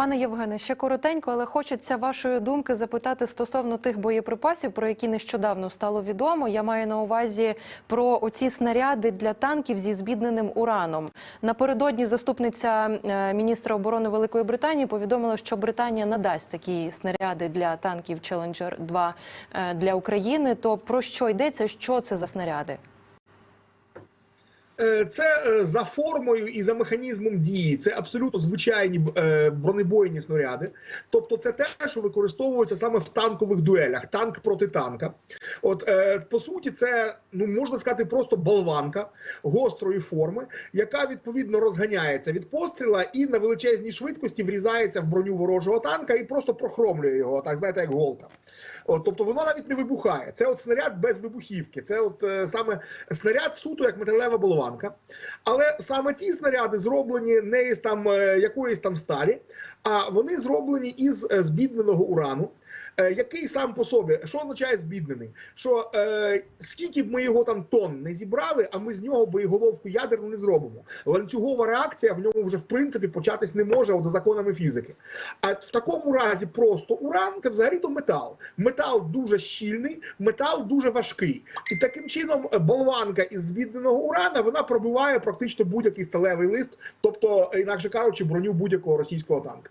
Пане Євгене, ще коротенько, але хочеться вашої думки запитати стосовно тих боєприпасів, про які нещодавно стало відомо. Я маю на увазі про оці снаряди для танків зі збідненим ураном. Напередодні заступниця е, міністра оборони Великої Британії повідомила, що Британія надасть такі снаряди для танків Challenger 2 е, для України. То про що йдеться? Що це за снаряди? Е, Це е, за формою і за механізмом дії. Це абсолютно звичайні е, бронебойні снаряди. Тобто, це те, що використовується саме в танкових дуелях, танк проти танка. От по суті, це ну можна сказати, просто болванка гострої форми, яка відповідно розганяється від постріла і на величезній швидкості врізається в броню ворожого танка і просто прохромлює його, так знаєте, як голка. От, тобто воно навіть не вибухає. Це от снаряд без вибухівки. Це от е, саме снаряд суто як металева болванка. Але саме ці снаряди зроблені не із там е, якоїсь там сталі, а вони зроблені із е, збідненого урану. е, Який сам по собі, що означає збіднений? Що е, скільки б ми його там тонн не зібрали, а ми з нього боєголовку ядерну не зробимо. Ланцюгова реакція в ньому вже в принципі початись не може от за законами фізики. А в такому разі просто уран це взагалі то метал. Метал дуже щільний, метал дуже важкий. І таким чином е, болванка із збідненого урана вона пробиває практично будь-який сталевий лист, тобто, інакше кажучи, броню будь-якого російського танка.